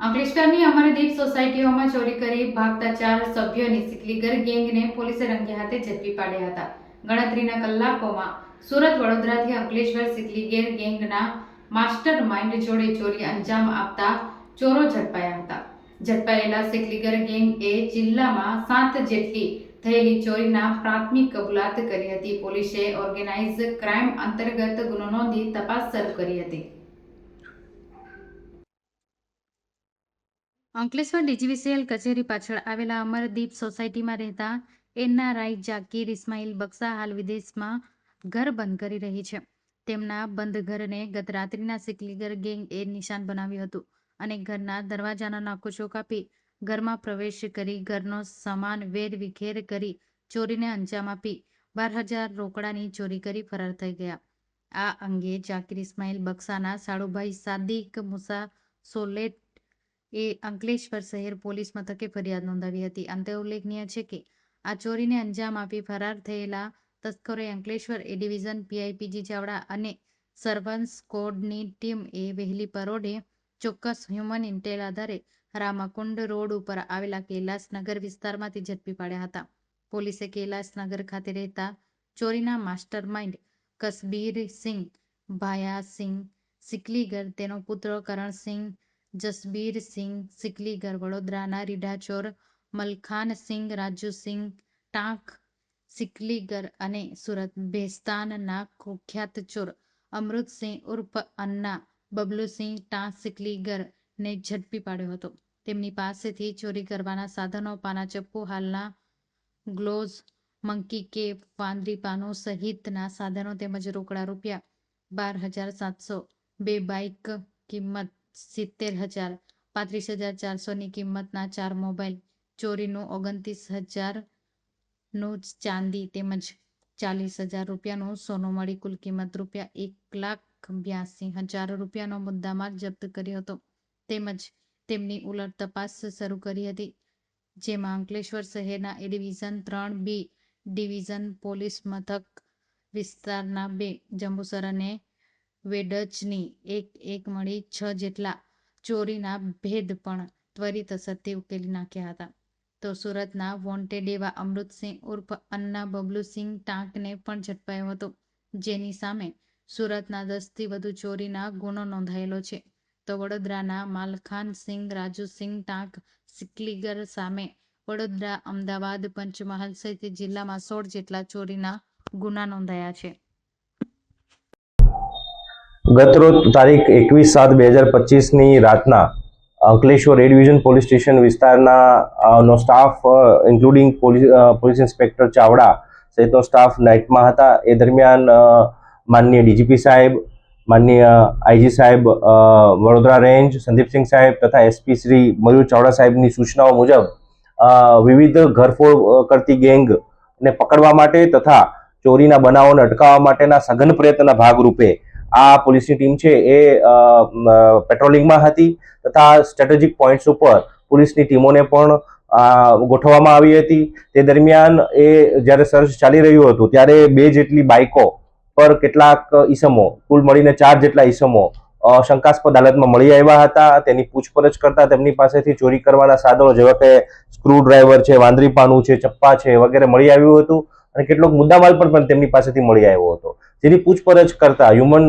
અંકલેશ્વરની અમરદીપ સોસાયટીઓમાં ચોરી કરી ભાગતા ચાર સભ્યોની સિકલીગર ગેંગને પોલીસે રંગે હાથે ઝડપી પાડ્યા હતા. ગણતરીના કલાકોમાં સુરત, વડોદરાથી અંકલેશ્વર સિકલીગેર ગેંગના માસ્ટર માઇન્ડ જોડે ચોરી અંજામ આપતા ચોરો ઝડપાયા હતા. ઝડપાયેલા સિકલીગર ગેંગ એ જિલ્લામાં સાત જેટલી થયેલી ચોરીના પ્રાથમિક કબૂલાત કરી હતી. પોલીસે ઓર્ગેનાઇઝ ક્રાઇમ અંતર્ગત ગુનો નોંધી તપાસ શરૂ કરી હતી. અંકલેશ્વર ડીજીવીસીએલ કચેરી પાછળ આવેલા અમરદીપ સોસાયટીમાં રહેતા એનઆરઆઈ જાકીર ઇસ્માઇલ બક્સા હાલ વિદેશમાં ઘર બંધ કરી રહી છે. તેમના બંધ ઘરને ગત રાત્રિના સિકલીગર ગેંગ એ નિશાન બનાવ્યું હતું અને ઘરના દરવાજાના નાખુશો કાપી ઘરમાં પ્રવેશ કરી ઘરનો સામાન વેર વિખેર કરી ચોરીને અંજામ આપી બાર હજાર રોકડાની ચોરી કરી ફરાર થઈ ગયા. આ અંગે જાકીર ઇસ્માઇલ બક્સાના સાળુભાઈ સાદિક મુસા સોલેટ એ અંકલેશ્વર શહેર પોલીસ મથકે ફરિયાદ નોંધાવી હતી. અંતે ઉલ્લેખનીય છે કે, આ ચોરીને અંજામ આપી ફરાર થયેલા તસ્કરોએ Ankleshwar A division PI PG Chavda અને સર્વન્સ સ્કોડની ટીમ એ વહેલી પરોઢે ચોક્કસ હ્યુમન ઇન્ટેલ આધારે રામાકુંડ રોડ ઉપર આવેલા કૈલાસનગર વિસ્તારમાંથી ઝડપી પાડ્યા હતા. પોલીસે કૈલાસનગર ખાતે રહેતા ચોરીના માસ્ટર માઇન્ડ કસબીર સિંહ, ભાયા સિંહ, સિકલીગર, તેનો પુત્ર કરણસિંહ જસબીર સિંઘ સિકલીગર વડોદરાના રીઢાચોર, મલખાન સિંહ રાજુસિંહ ટાંક સિકલીગર અને સુરત ભેસ્તાનના કુખ્યાત ચોર અમૃતસિંહ ઉર્ફ અન્ના બબલુસિંહ ટાંક સિકલીગર ને ઝડપી પાડ્યો હતો. તેમની પાસેથી ચોરી કરવાના સાધનો પાના ચપ્પુ હાલના ગ્લોઝ, મંકી કેપ વાંદરી પાનો સહિતના સાધનો તેમજ રોકડા રૂપિયા બાર હજાર સાતસો બે બાઇક કિંમત સિત્તેર હજાર, પાંત્રીસ હજાર ચારસોની કિંમતના ચાર મોબાઈલ, ચોરીનું ઓગણત્રીસ હજારનું ચાંદી તેમજ ચાલીસ હજાર રૂપિયાનું સોનું મળી કુલ કિંમત રૂપિયા એક લાખ બ્યાસી હજાર રૂપિયાનો મુદ્દામાલ જપ્ત કર્યો હતો. તેમજ તેમની ઉલટ તપાસ શરૂ કરી હતી, જેમાં અંકલેશ્વર શહેરના એ ડિવિઝન ત્રણ બી ડિવિઝન પોલીસ મથક વિસ્તારના બે જંબુસર અને વેડજની એક એક મળી છ જેટલા ચોરીના ભેદ પણ ત્વરિત અસરથી ઉકેલી નાખ્યા હતા. તો સુરતના વોન્ટેડ એવા અમૃતસિંહ ઉર્ફ અન્ના બબલુસિંહ ટાંકને પણ ઝડપાયો હતો. જેની સામે સુરતના દસથી વધુ ચોરીના ગુનો નોંધાયેલો છે. તો વડોદરાના માલખાન સિંહ રાજુસિંહ ટાંક, સિકલીગર સામે વડોદરા અમદાવાદ પંચમહાલ સહિત જિલ્લામાં સોળ જેટલા ચોરીના ગુના નોંધાયા છે. ગતરોજ તારીખ એકવીસ સાત બે હજાર પચીસની રાતના અંકલેશ્વર એ પોલીસ સ્ટેશન વિસ્તારના નો staff including police police inspector Chavda સહિતનો સ્ટાફ નાઇટમાં હતા. એ દરમિયાન માનનીય ડીજીપી સાહેબ, માનનીય આઈજી સાહેબ વડોદરા રેન્જ, સંદીપસિંહ સાહેબ તથા એસપી શ્રી મયુર ચાવડા સાહેબની સૂચનાઓ મુજબ વિવિધ ઘરફોડ કરતી ગેંગને પકડવા માટે તથા ચોરીના બનાવોને અટકાવવા માટેના સઘન પ્રયત્નના ભાગરૂપે આ પોલીસની ટીમ છે એ પેટ્રોલિંગમાં હતી તથા સ્ટ્રેટેજિક પોઈન્ટ્સ ઉપર પોલીસની ટીમોને પણ ગોઠવવામાં આવી હતી. તે દરમિયાન એ જ્યારે સર્ચ ચાલી રહ્યું હતું ત્યારે બે જેટલી બાઇકો પર કેટલાક ઈસમો, કુલ મળીને ચાર જેટલા ઈસમો શંકાસ્પદ હાલતમાં મળી આવ્યા હતા. તેની પૂછપરછ કરતા તેમની પાસેથી ચોરી કરવાના સાધનો જેવા કે સ્ક્રૂડ્રાઈવર છે વાંદરી પાનું છે, ચપ્પા છે વગેરે મળી આવ્યું હતું અને કેટલોક મુદ્દામાલ પણ તેમની પાસેથી મળી આવ્યો હતો. જેની પૂછપરછ કરતા હ્યુમન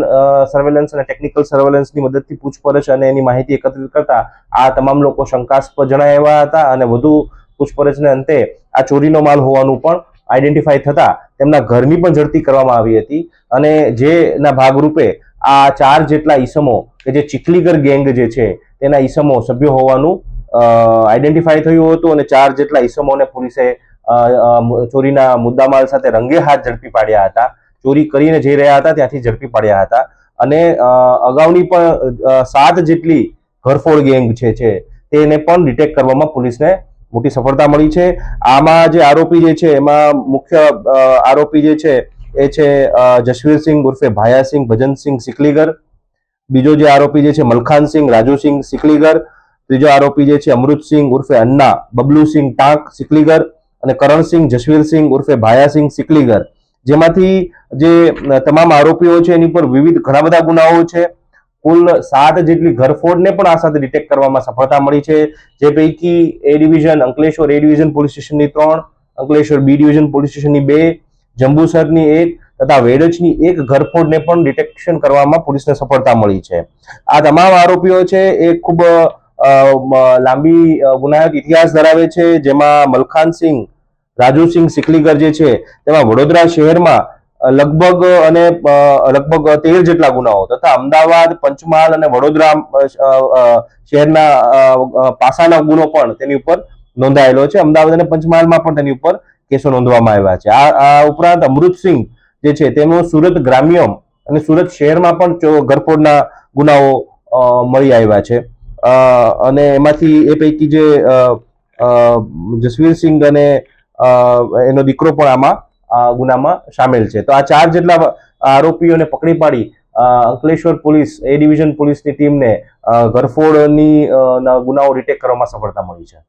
સર્વેલન્સ અને ટેકનિકલ સર્વેલન્સની મદદથી પૂછપરછ અને એની માહિતી એકત્રિત કરતા આ તમામ લોકો શંકાસ્પદ જણાયા હતા અને વધુ પૂછપરછને અંતે આ ચોરીનો માલ હોવાનું પણ આઈડેન્ટિફાઈ થતા તેમના ઘરની પણ ઝડપી કરવામાં આવી હતી. અને જેના ભાગરૂપે આ ચાર જેટલા ઈસમો કે જે ચીખલીગર ગેંગ જે છે તેના ઈસમો સભ્યો હોવાનું આઈડેન્ટિફાઈ થયું હતું અને ચાર જેટલા ઈસમોને પોલીસે ચોરીના મુદ્દામાલ સાથે રંગે હાથ ઝડપી પાડ્યા હતા. ચોરી કરીને જઈ રહ્યા હતા, ત્યાંથી ઝડપી પાડ્યા હતા. અને અગાઉની પણ સાત જેટલી ઘરફોડ ગેંગ છે છે, તેને પણ ડિટેક્ટ કરવામાં પોલીસને મોટી સફળતા મળી છે. આમાં જે આરોપી જે છે, એમાં મુખ્ય આરોપી જે છે, એ છે જશવીરસિંહ ઉર્ફે ભાયાસિંહ ભજનસિંહ સિકલીગર. બીજો જે આરોપી જે છે મલખાનસિંહ રાજુસિંહ સિકલીગર. ત્રીજો આરોપી જે છે અમૃતસિંહ ઉર્ફે અન્ના બબલુસિંહ ટાંક સિકલીગર. અને કરણસિંહ જશવીરસિંહ ઉર્ફે ભાયાસિંહ સિકલીગર. જેમાંથી જે તમામ આરોપીઓ છે, એની પર વિવિધ ઘણા બધા ગુનાઓ છે. કુલ સાત જેટલી ઘરફોડને પણ આ સાથે ડિટેક્ટ કરવામાં સફળતા મળી છે. જે પૈકી A division Ankleshwar A division police સ્ટેશનની ત્રણ, અંકલેશ્વર બી ડિવિઝન પોલીસ સ્ટેશનની બે, જંબુસરની એક તથા વેડજની એક ઘરફોડને પણ ડિટેક્શન કરવામાં પોલીસને સફળતા મળી છે. આ તમામ આરોપીઓ છે, એ ખૂબ લાંબી ગુનાયક ઇતિહાસ ધરાવે છે, જેમાં મલખાનસિંહ રાજુસિંહ સિકલીગર જે છે, તેમાં વડોદરા શહેરમાં લગભગ, અને લગભગ તેર જેટલા ગુનાઓ તથા અમદાવાદ, પંચમહાલ અને વડોદરા શહેરના પાસાના ગુનો પણ તેની ઉપર નોંધાયેલો છે. અમદાવાદ અને પંચમહાલમાં પણ તેની ઉપર કેસો નોંધવામાં આવ્યા છે. આ ઉપરાંત અમૃતસિંહ જે છે, તેનું સુરત ગ્રામ્ય અને સુરત શહેરમાં પણ ઘરફોડના ગુનાઓ મળી આવ્યા છે. અને એમાંથી એ પૈકી જે જસવીરસિંહ અને એનો દીકરો પણ આમાં આ ગુનામાં સામેલ છે. તો આ ચાર જેટલા આરોપીઓને પકડી પાડી અંકલેશ્વર પોલીસ, એ ડિવિઝન પોલીસની ટીમને ગરફોડની ગુનાઓ ડિટેક કરવામાં સફળતા મળી છે.